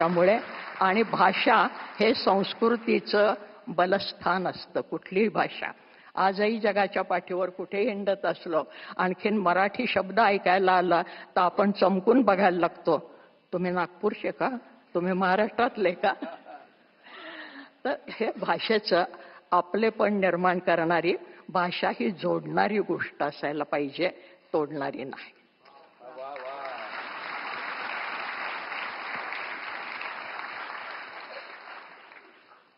त्यामुळे आणि भाषा हे संस्कृतीचं बलस्थान असतं कुठलीही भाषा. आजही जगाच्या पाठीवर कुठे हिंडत असलो आणखीन मराठी शब्द ऐकायला आला तर आपण चमकून बघायला लागतो. तुम्ही नागपूरचे का? तुम्ही महाराष्ट्रातले का? तर हे भाषेचं आपलेपण निर्माण करणारी भाषा ही जोडणारी गोष्ट असायला पाहिजे तोडणारी नाही.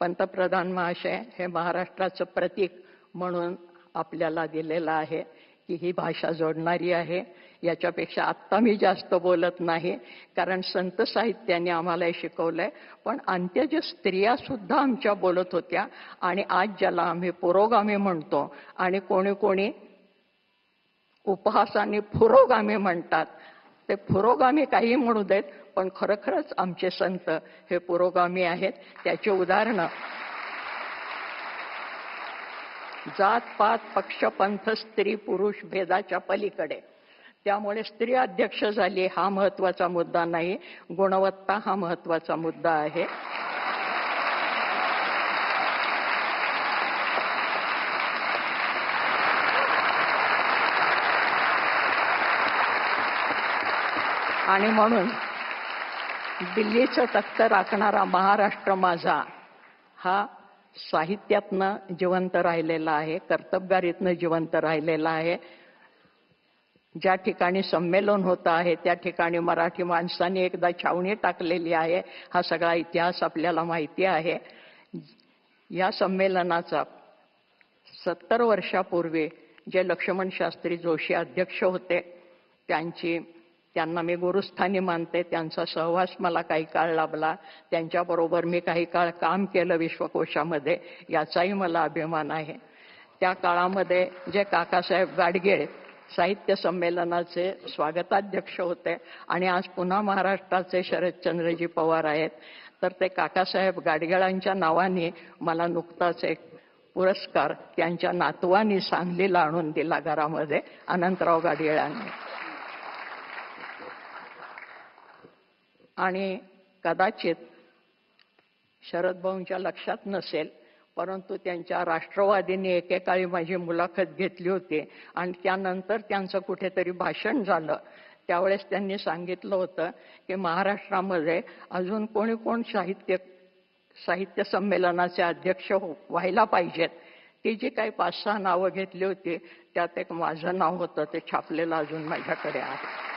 पंतप्रधान महाशय हे महाराष्ट्राचं प्रतीक म्हणून आपल्याला दिलेलं आहे की ही भाषा जोडणारी आहे. याच्यापेक्षा आत्ता मी जास्त बोलत नाही कारण संत साहित्याने आम्हाला हे शिकवलंय. पण अंत्यज स्त्रिया सुद्धा आमच्या बोलत होत्या आणि आज ज्याला आम्ही पुरोगामी म्हणतो आणि कोणी कोणी उपहासाने पुरोगामी म्हणतात ते पुरोगामी काही म्हणू देत पण खरोखरच आमचे संत हे पुरोगामी आहेत. त्याचे उदाहरणं जात पात पक्ष पंथ स्त्री पुरुष भेदाच्या पलीकडे. त्यामुळे स्त्री अध्यक्ष झाली हा महत्त्वाचा मुद्दा नाही गुणवत्ता हा महत्त्वाचा मुद्दा आहे. आणि म्हणून दिल्लीचं तख्त राखणारा महाराष्ट्र माझा हा साहित्यातनं जिवंत राहिलेला आहे कर्तबगारीतनं जिवंत राहिलेला आहे. ज्या ठिकाणी संमेलन होतं आहे त्या ठिकाणी मराठी माणसांनी एकदा छावणी टाकलेली आहे. हा सगळा इतिहास आपल्याला माहिती आहे. या संमेलनाचा सत्तर वर्षापूर्वी जे लक्ष्मण शास्त्री जोशी अध्यक्ष होते त्यांची त्यांना मी गुरुस्थानी मानते त्यांचा सहवास मला काही काळ लाभला त्यांच्याबरोबर मी काही काळ काम केलं विश्वकोशामध्ये याचाही मला अभिमान आहे. त्या काळामध्ये जे काकासाहेब गाडगे साहित्य संमेलनाचे स्वागताध्यक्ष होते आणि आज पुन्हा महाराष्ट्राचे शरदचंद्रजी पवार आहेत तर ते काकासाहेब गाडगेळांच्या नावाने मला नुकताच एक पुरस्कार त्यांच्या नातवानी सांगलीला आणून दिला घरामध्ये अनंतराव गाडगेळांनी. आणि कदाचित शरद भाऊंच्या लक्षात नसेल परंतु त्यांच्या राष्ट्रवादीने एकेकाळी माझी मुलाखत घेतली होती आणि त्यानंतर त्यांचं कुठेतरी भाषण झालं. त्यावेळेस त्यांनी सांगितलं होतं की महाराष्ट्रामध्ये अजून कोणी कोण साहित्य साहित्य संमेलनाचे अध्यक्ष हो व्हायला पाहिजेत. ती जी काही पाच सहा नावं घेतली होती त्यात एक माझं नाव होतं ते छापलेलं अजून माझ्याकडे आहे.